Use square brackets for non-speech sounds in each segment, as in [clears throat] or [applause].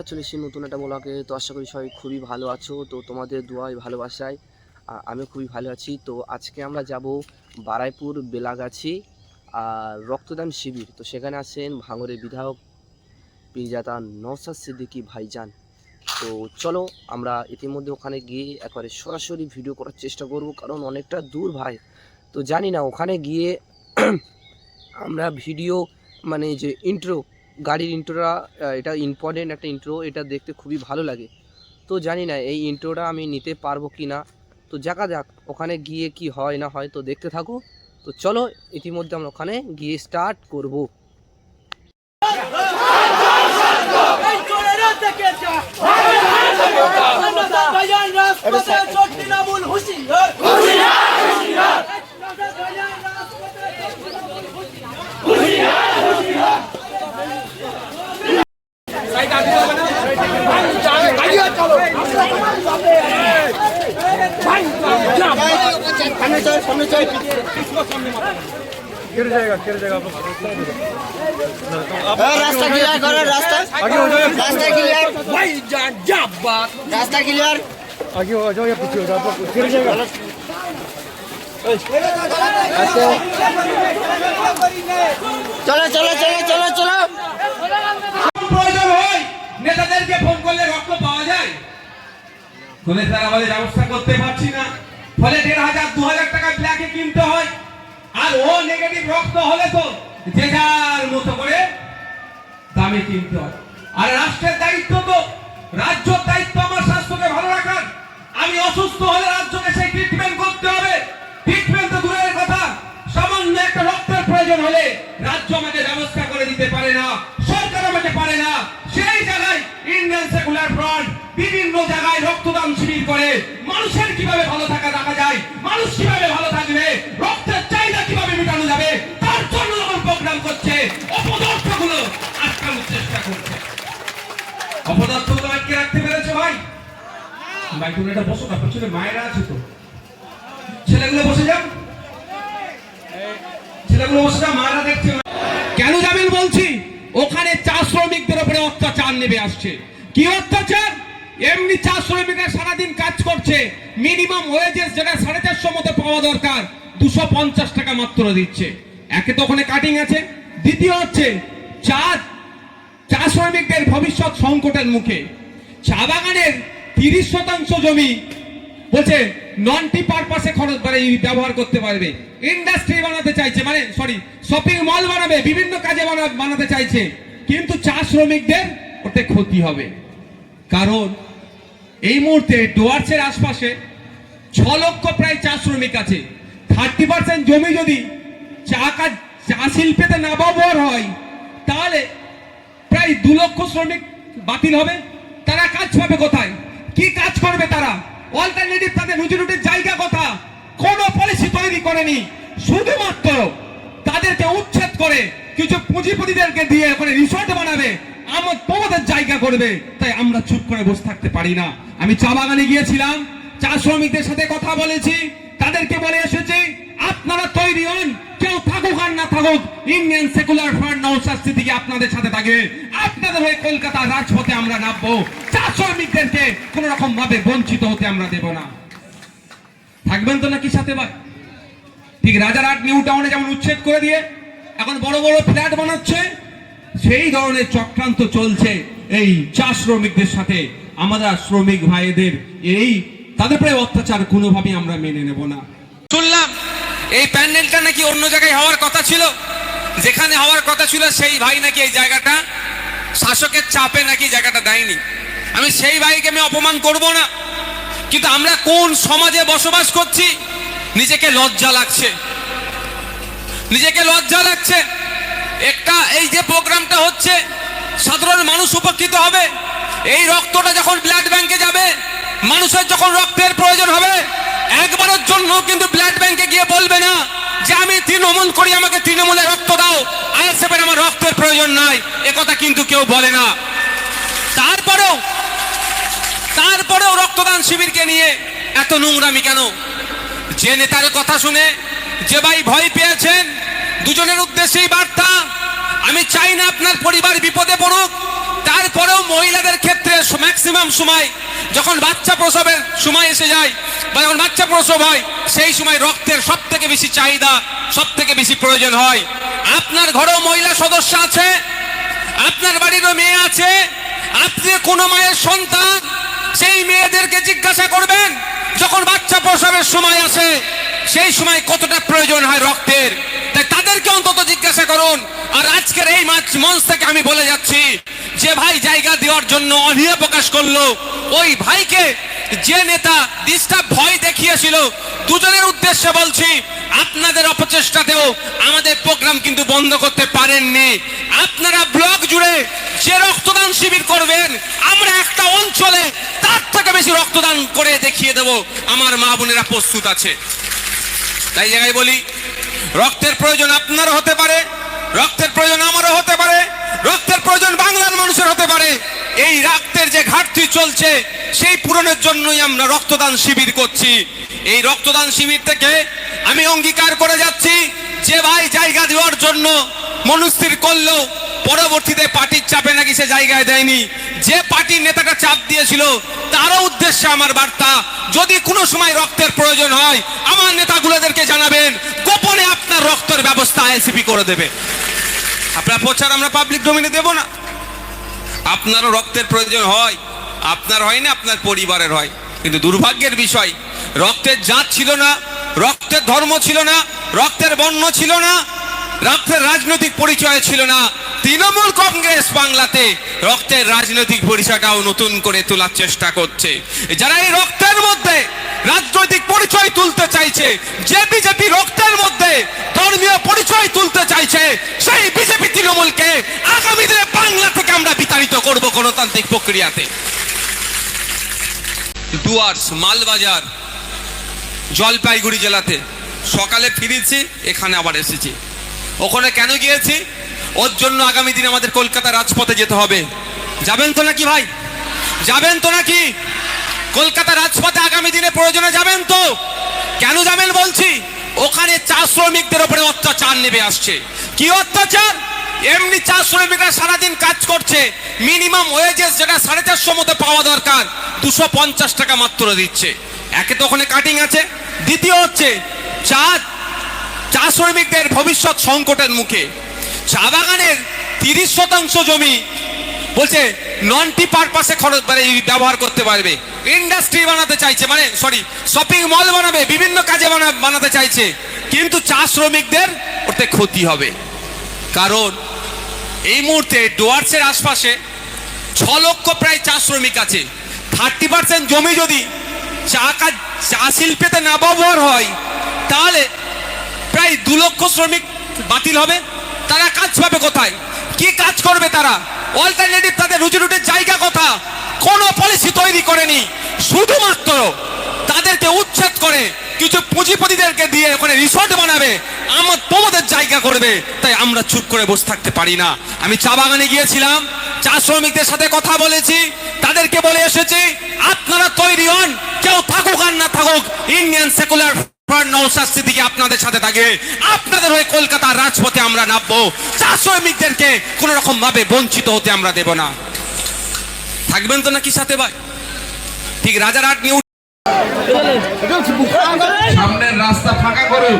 বন্ধুরা, চলে এসেছি নতুন একটা ব্লগে। তো আশা করি সবাই খুবই ভালো আছো। তো তোমাদের দোয়ায় ভালোবাসায় আমি খুবই ভালো আছি। তো আজকে আমরা যাব বারাইপুর বেলাগাছি আর রক্তদান শিবির। তো সেখানে আছেন ভাঙরের বিধায়ক পীরজাদা নওসাদ সিদ্দিকি ভাইজান। তো চলো, আমরা ইতিমধ্যে ওখানে গিয়ে একবারে সরাসরি ভিডিও করার চেষ্টা করব, কারণ অনেকটা দূর ভাই। তো জানি না, ওখানে গিয়ে [clears throat] আমরা ভিডিও মানে যে ইন্ট্রো গাড়ির ইন্ট্রোটা এটা ইম্পর্টেন্ট একটা ইন্ট্রো এটা দেখতে খুবই ভালো লাগে তো জানি না এই ইন্ট্রোটা আমি নিতে পারব কি না তো দেখা যাক ওখানে গিয়ে কি হয় না হয় তো দেখতে থাকো তো চলো ইতিমধ্যে আমরা ওখানে গিয়ে স্টার্ট করব এই চোরেরা থেকে যা আমাদের বাজার রাজপথে চোট তৃণমূল হুঁশিয়ার হুঁশিয়ার হুঁশিয়ার আমাদের বাজার রাজপথে চোট তৃণমূল হুঁশিয়ার রাস্তা ক্লিয়ার করো রাস্তা রাস্তা ক্লিয়ার ভাইজান জাবাত রাস্তা ক্লিয়ার आगे हो जाओ या पीछे हो जाओ आपको गिर जाएगा চলো চলো চলো চলো চলো প্রয়োজন হয় নেতাদেরকে ফোন করলে রক্ত পাওয়া যায় তো নেতারা আমাদের ব্যবস্থা করতে পারছি না ফলে দেড় হাজার দু হাজার ব্ল্যাকে কিনতে হয়। আর ও নেগেটিভ রক্ত হলে তো যে যার মতো করে দামে কিনতে হয়। আর রাষ্ট্রের দায়িত্ব তো, রাজ্যের দায়িত্ব আমার স্বাস্থ্যকে ভালো রাখার। আমি অসুস্থ হলে রাজ্যকে সেই ট্রিটমেন্ট করতে হবে। ট্রিটমেন্ট তো দূরের কথা। সামান্য একটা রক্তের প্রয়োজন হলে রাজ্য আমাকে ব্যবস্থা করে দিতে পারে না, সরকার আমাকে পারে না। সেই জায়গায় ইন্ডিয়ান সেকুলার ফ্রন্ট বিভিন্ন জায়গায় রক্তদান শিবির করে। মানুষের কীভাবে ভালো থাকা দেখা যায়, মানুষ কীভাবে ভালো থাকবে, রক্তের চাহিদা কীভাবে মেটানো যাবে, তার জন্য যখন প্রোগ্রাম করছে, অপদার্থগুলো আটকানোর চেষ্টা করছে। অপদার্থগুলো আটকে রাখতে পেরেছে ভাই? ভাই, তুমি এটা বসো না মায়েরা আছে তো। ছেলেগুলো বসে যাও। ছেলেগুলো বসে যাও, মায়েরা দেখছে কেন যাবেন বলছি? ওখানে চা শ্রমিকদের উপরে অত্যাচার নেমে আসছে। কি অত্যাচার? এমনি চা শ্রমিকরা সারাদিন কাজ করছে। মিনিমাম ওয়েজেস যেটা সাড়ে চারশো মতো পাওয়া দরকার, দুশো পঞ্চাশ টাকা মাত্র দিচ্ছে। একে তো ওখানে কাটিং আছে। দ্বিতীয় হচ্ছে চা চা শ্রমিকদের ভবিষ্যৎ সংকটের মুখে। চা বাগানের তিরিশ শতাংশ জমি, বলছে নন টি পারপাসে খরচ এই ব্যবহার করতে পারবে। ইন্ডাস্ট্রি বানাতে চাইছে মানে সরি শপিং মল বানাবে, বিভিন্ন কাজে বানা- বানাতে চাইছে। কিন্তু চা শ্রমিকদের ওতে ক্ষতি হবে। কারণ এই মুহূর্তে ডুয়ার্সের আশপাশে ছ লক্ষ প্রায় চা শ্রমিক আছে। থার্টি পার্সেন্ট জমি যদি চা কাজ, চা শিল্পেতে না ব্যবহার হয়, তাহলে প্রায় দু লক্ষ শ্রমিক বাতিল হবে। তারা কাজ পাবে কোথায়? কি কাজ করবে তারা? অল্টারনেটিভ তাদের রুজি রুটির জায়গা কথা। কোনো পলিসি তৈরি করেনি। শুধুমাত্র তাদেরকে উচ্ছেদ করে কিছু পুঁজিপতিদেরকে দিয়ে ওখানে রিসোর্ট বানাবে। আমার তোমাদের জায়গা করবে। তাই আমরা চুপ করে বসে থাকতে পারি না। আমি চা বাগানে গিয়েছিলাম। চা শ্রমিকদের সাথে কথা বলেছি। তাদেরকে বলে এসেছি, আপনারা তৈরি হন। কেউ থাকুক আর না থাকুক ইন্ডিয়ান সেকুলার ফ্রন্ট নৌসাদ স্থিতিকে আপনাদের সাথে থাকে আপনাদের হয়ে কলকাতা রাজপথে আমরা নামবো। চা শ্রমিকদেরকে কোন রকম ভাবে বঞ্চিত হতে আমরা দেব না। থাকবেন তো নাকি সাথে ভাই? ঠিক রাজারহাট নিউ টাউনে যেমন উচ্ছেদ করে দিয়ে এখন বড় বড় ফ্ল্যাট বানাচ্ছে সেই ধরনের চক্রান্ত চলছে এই চা শ্রমিকদের সাথে। আমরা শ্রমিক ভাইদের এই, তাদের প্রায় অত্যাচার কোনোভাবেই আমরা মেনে নেব না। শুনলাম, এই প্যান্ডেলটা নাকি অন্য জায়গায় হওয়ার কথা ছিল? যেখানে হওয়ার কথা ছিল সেই ভাই নাকি এই জায়গাটা? শাসকের চাপে নাকি জায়গাটা দেয়নি? আমি সেই ভাইকে আমি অপমান করব না। কিন্তু আমরা কোন সমাজে বসবাস করছি? নিজেকে লজ্জা লাগছে। নিজেকে লজ্জা লাগছে। একটা প্রোগ্রামটা হচ্ছে, সাধারণ মানুষ উপকৃত হবে। এই রক্তটা যখন ব্লাড ব্যাংকে যাবে, মানুষের যখন রক্তের প্রয়োজন হবে, একবারের জন্য কিন্তু ব্লাড ব্যাংকে গিয়ে বলবে না যে, আমি তৃণমূল করি, আমাকে তৃণমূলে রক্ত দাও। আইএসএফের আমার রক্তের প্রয়োজন নাই। এ কথা কিন্তু কেউ বলে না। তারপরেও তারপরেও রক্তদান শিবিরকে নিয়ে এত নোংরামি কেন? যে নেতার কথা শুনে, যে ভাই ভয় পেয়েছেন, দুজনের উদ্দেশ্যেই বার্তা আমি চাই না আপনার পরিবার বিপদে পড়ুক। তারপরেও মহিলাদের ক্ষেত্রে ম্যাক্সিমাম সময়, যখন বাচ্চা প্রসবের সময় এসে যায়, বা যখন বাচ্চা প্রসব হয়, সেই সময় রক্তের সব থেকে বেশি চাহিদা সব থেকে বেশি প্রয়োজন হয়। আপনার ঘরেও মহিলা সদস্য আছে, আপনার বাড়িরও মেয়ে আছে, আপনি কোনো মায়ের সন্তান, সেই মেয়েদেরকে জিজ্ঞাসা করবেন, যখন বাচ্চা প্রসবের সময় আসে, সেই সময় কতটা প্রয়োজন হয় রক্তের। তাদেরকে অন্তত জিজ্ঞাসা করুন। আর আজকের এই মঞ্চ থেকে আমি বলে যাচ্ছি, যে ভাই জায়গা দেওয়ার জন্য অনীহা প্রকাশ করল, ওই ভাইকে যে নেতা ডিস্টার্ব ভয় দেখিয়েছিল, দুজনের উদ্দেশ্যে বলছি, আপনাদের অপচেষ্টাতেও আমাদের প্রোগ্রাম কিন্তু বন্ধ করতে পারেননি। আপনারা ব্লক জুড়ে যে রক্তদান শিবির করবেন, আমরা একটা অঞ্চলে তার থেকে বেশি রক্তদান করে দেখিয়ে দেব। আমার মা বোনেরা প্রস্তুত আছে। তাই জায়গায় বলি রক্তের প্রয়োজন আপনারও হতে পারে, রক্তের প্রয়োজন আমারও হতে পারে, রক্তের প্রয়োজন বাংলার মানুষের হতে পারে। এই রক্তের যে ঘাটতি চলছে, সেই পূরণের জন্যই আমরা রক্তদান শিবির করছি। এই রক্তদান শিবির থেকে আমি অঙ্গীকার করে যাচ্ছি, যে ভাই জায়গা দেওয়ার জন্য মনুস্থির করল পরবর্তীতে পার্টির চাপে নাকি সে জায়গায় দেয়নি। যে পার্টির নেতাটা চাপ দিয়েছিল, তারও উদ্দেশ্যে আমার বার্তা, যদি কোনো সময় রক্তের প্রয়োজন হয়, আমার নেতাগুলোদেরকে জানাবেন, গোপনে আপনার রক্তের ব্যবস্থা আইসিপি করে দেবে। আপনার প্রচার আমরা পাবলিক ডোমিনে দেব না। আপনারও রক্তের প্রয়োজন হয়, আপনার হয় না, আপনার পরিবারের হয়। কিন্তু দুর্ভাগ্যের বিষয়, রক্তের জাত ছিল না, রক্তের ধর্ম ছিল না, রক্তের বর্ণ ছিল না, রক্তের রাজনৈতিক পরিচয় ছিল না। তৃণমূল কংগ্রেস বাংলাতে রক্তের রাজনৈতিক পরিচয়টাও নতুন করে তোলার চেষ্টা করছে। যারা এই রক্তের মধ্যে রাজনৈতিক পরিচয় তুলতে চাইছে, যে বিজেপি রক্তের মধ্যে ধর্মীয় পরিচয় তুলতে চাইছে, সেই বিজেপি তৃণমূলকে আগামী দিনে বাংলা থেকে আমরা বিতাড়িত করব গণতান্ত্রিক প্রক্রিয়াতে। ডুয়ার্স মালবাজার, জলপাইগুড়ি জেলাতে সকালে ফিরেছি, এখানে আবার এসেছি। ওখানে কেন গিয়েছি? ওর জন্য আগামী দিনে আমাদের কলকাতা রাজপথে যেতে হবে। যাবেন তো নাকি ভাই? যাবেন তো নাকি? কলকাতা রাজপথে আগামী দিনে প্রয়োজনে যাবেন তো? কেন যাবেন বলছি? ওখানে চা শ্রমিকদের উপরে অত্যাচার নেমে আসছে। কি অত্যাচার? এমনি চা শ্রমিকরা সারাদিন কাজ করছে। মিনিমাম ওয়েজেস যেটা সাড়ে চারশো মতো পাওয়া দরকার, দুশো পঞ্চাশ টাকা মাত্র দিচ্ছে। একে তো ওখানে কাটিং আছে। দ্বিতীয় হচ্ছে চা চা শ্রমিকদের ভবিষ্যৎ সংকটের মুখে। চা বাগানের তিরিশ শতাংশ জমি। বলছে ননটি পারপাসে খরচ মানে ব্যবহার করতে পারবে। ইন্ডাস্ট্রি বানাতে চাইছে মানে সরি শপিং মল বানাবে, বিভিন্ন কাজে বানা- বানাতে চাইছে। কিন্তু চা শ্রমিকদের ওতে ক্ষতি হবে। কারণ, এই মুহূর্তে ডুয়ার্সের আশপাশে ছ লক্ষ প্রায় চা শ্রমিক আছে। থার্টি পার্সেন্ট জমি যদি চা কাজ, চা শিল্পেতে না ব্যবহার হয়, তাহলে প্রায় দু লক্ষ শ্রমিক বাতিল হবে। তারা কাজ পাবে কোথায়? কি কাজ করবে তারা? অল্টারনেটিভ তাদের রুজি রুটির জায়গা কথা? কোনো পলিসি তৈরি করেনি। শুধুমাত্র তাদেরকে উচ্ছেদ করে কিছু পুঁজিপতিদেরকে দিয়ে ওখানে রিসর্ট বানাবে। আমার তোমাদের জায়গা করবে। তাই আমরা চুপ করে বসে থাকতে পারি না। আমি চা বাগানে গিয়েছিলাম। চা শ্রমিকদের সাথে কথা বলেছি। তাদেরকে বলে এসেছি, আপনারা তৈরি হন। কেউ থাকুক আর না থাকুক ইন্ডিয়ান সেকুলার হয়ে কলকাতার রাজপথে আমরা নামবো। বঞ্চিত হতে আমরা না। থাকবেন নাকি সাথে ঠিক রাজারহাট নিউ সামনের রাস্তা ফাঁকা করুন।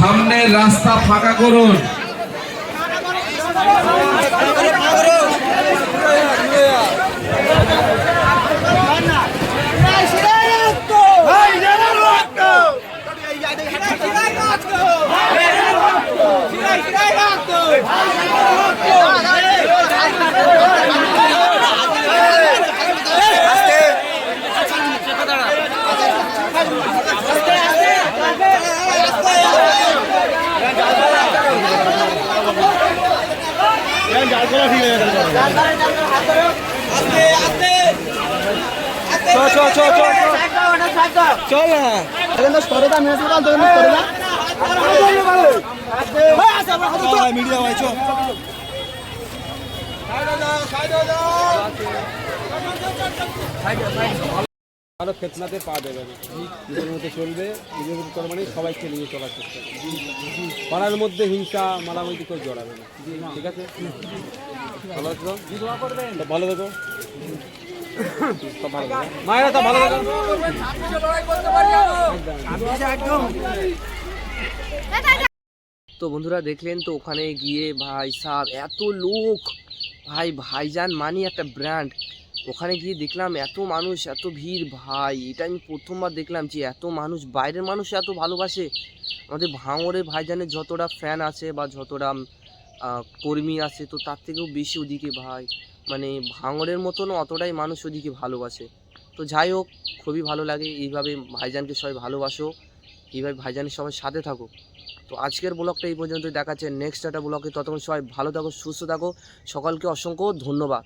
সামনের রাস্তা ফাঁকা করুন। চল না সরে দা মেসে কাল তো সরে দা মিডিয়া ভাই চল কারও ফেতনাতে পা দেবে। না নিজের চলবে নিজের চলবে মানে সবাইকে নিয়ে চলার চেষ্টা পাড়ার মধ্যে হিংসা, মারামারি কেউ জড়াবে না। ঠিক আছে? ভালো ভালো থেকো। মায়েরা তো ভালো দেখো তো বন্ধুরা দেখলেন তো, ওখানে গিয়ে ভাই সাহ এত লোক। ভাই ভাইজান মানি একটা ব্র্যান্ড ওখানে গিয়ে দেখলাম এত মানুষ, এত ভিড়, ভাই। এটা আমি প্রথমবার দেখলাম যে এত মানুষ, বাইরের মানুষ এত ভালোবাসে। আমাদের ভাঙড়ে ভাইজানের যতটা ফ্যান আছে বা যতটা কর্মী আছে, তো তার থেকেও বেশি ওদিকে, ভাই। মানে ভাঙড়ের মতনও অতটাই মানুষ ওদিকে ভালোবাসে। তো যাই হোক, খুবই ভালো লাগে। এইভাবে ভাইজানকে সবাই ভালোবাসো। এইভাবে ভাইজানের সবাই সাথে থাকো। তো আজকের ব্লগটা এই পর্যন্ত দেখাচ্ছে নেক্সট একটা ব্লগে। ততক্ষণ সবাই ভালো থাকো, সুস্থ থাকো। সকলকে অসংখ্য ধন্যবাদ।